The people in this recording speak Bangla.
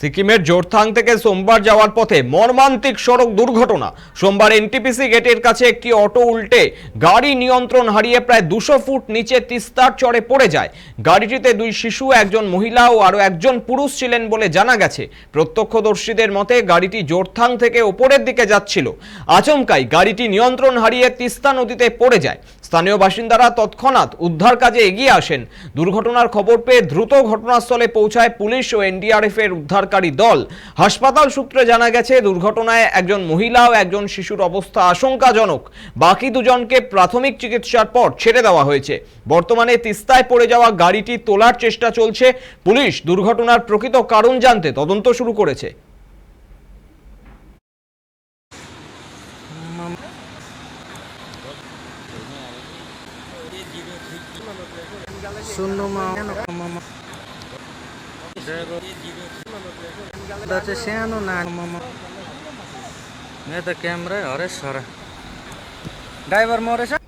সিকিমের জোরথাং থেকে সোমবার যাওয়ার পথে মর্মান্তিক সড়ক দুর্ঘটনা। সোমবার এনটিপিসি গেটের কাছে একটি অটো উল্টে গাড়ি নিয়ন্ত্রণ হারিয়ে প্রায় দুশো ফুট নিচে তিস্তার চড়ে পড়ে যায়। গাড়িটিতে দুই শিশু, একজন মহিলা ও আরও একজন পুরুষ ছিলেন বলে জানা গেছে। প্রত্যক্ষদর্শীদের মতে গাড়িটি জোরথাং থেকে ওপরের দিকে যাচ্ছিল। আচমকাই গাড়িটি নিয়ন্ত্রণ হারিয়ে তিস্তা নদীতে পড়ে যায়। স্থানীয় বাসিন্দারা তৎক্ষণাৎ উদ্ধার কাজে এগিয়ে আসেন। দুর্ঘটনার খবর পেয়ে দ্রুত ঘটনাস্থলে পৌঁছায় পুলিশ ও এনডিআরএফ এর উদ্ধারকারী দল। হাসপাতাল সূত্রে জানা গেছে, দুর্ঘটনায় একজন মহিলা ও একজন শিশুর অবস্থা আশঙ্কাজনক। বাকি দুজনকে প্রাথমিক চিকিৎসার পর ছেড়ে দেওয়া হয়েছে। বর্তমানে তিস্তায় পড়ে যাওয়া গাড়িটি তোলার চেষ্টা চলছে। পুলিশ দুর্ঘটনার প্রকৃত কারণ জানতে তদন্ত শুরু করেছে। শূন্য মামা হচ্ছে সানো না তো ক্যামেরায় হরে সরা ড্রাইভার মরে